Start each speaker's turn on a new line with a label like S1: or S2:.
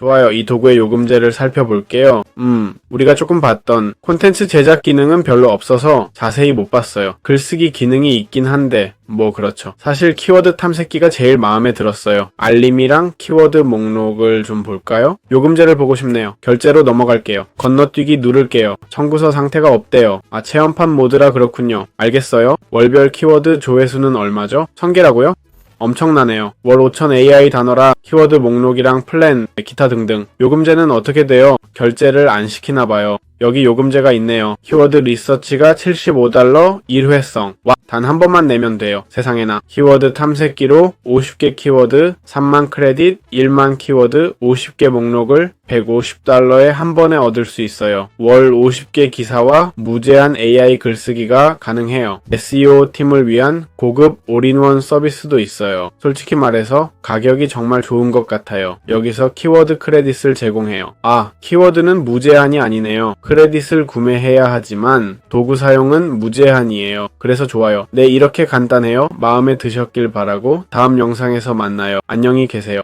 S1: 좋아요. 이 도구의 요금제를 살펴볼게요. 음, 우리가 조금 봤던 콘텐츠 제작 기능은 별로 없어서 자세히 못 봤어요. 글쓰기 기능이 있긴 한데, 뭐 그렇죠. 사실 키워드 탐색기가 제일 마음에 들었어요. 알림이랑 키워드 목록을 좀 볼까요? 요금제를 보고 싶네요. 결제로 넘어갈게요. 건너뛰기 누를게요. 청구서 상태가 없대요. 아, 체험판 모드라 그렇군요. 알겠어요. 월별 키워드 조회수는 얼마죠? 1000개라고요? 엄청나네요. 월 5천 AI 단어라 키워드 목록이랑 플랜, 기타 등등. 요금제는 어떻게 돼요? 결제를 안 시키나 봐요. 여기 요금제가 있네요. 키워드 리서치가 75달러 1회성. 와, 단 한 번만 내면 돼요. 세상에나. 키워드 탐색기로 50개 키워드, 3만 크레딧, 1만 키워드, 50개 목록을 150달러에 한 번에 얻을 수 있어요. 월 50개 기사와 무제한 AI 글쓰기가 가능해요. SEO 팀을 위한 고급 올인원 서비스도 있어요. 솔직히 말해서 가격이 정말 좋은 것 같아요. 여기서 키워드 크레딧을 제공해요. 아, 키워드는 무제한이 아니네요. 크레딧을 구매해야 하지만 도구 사용은 무제한이에요. 그래서 좋아요. 네, 이렇게 간단해요. 마음에 드셨길 바라고 다음 영상에서 만나요. 안녕히 계세요.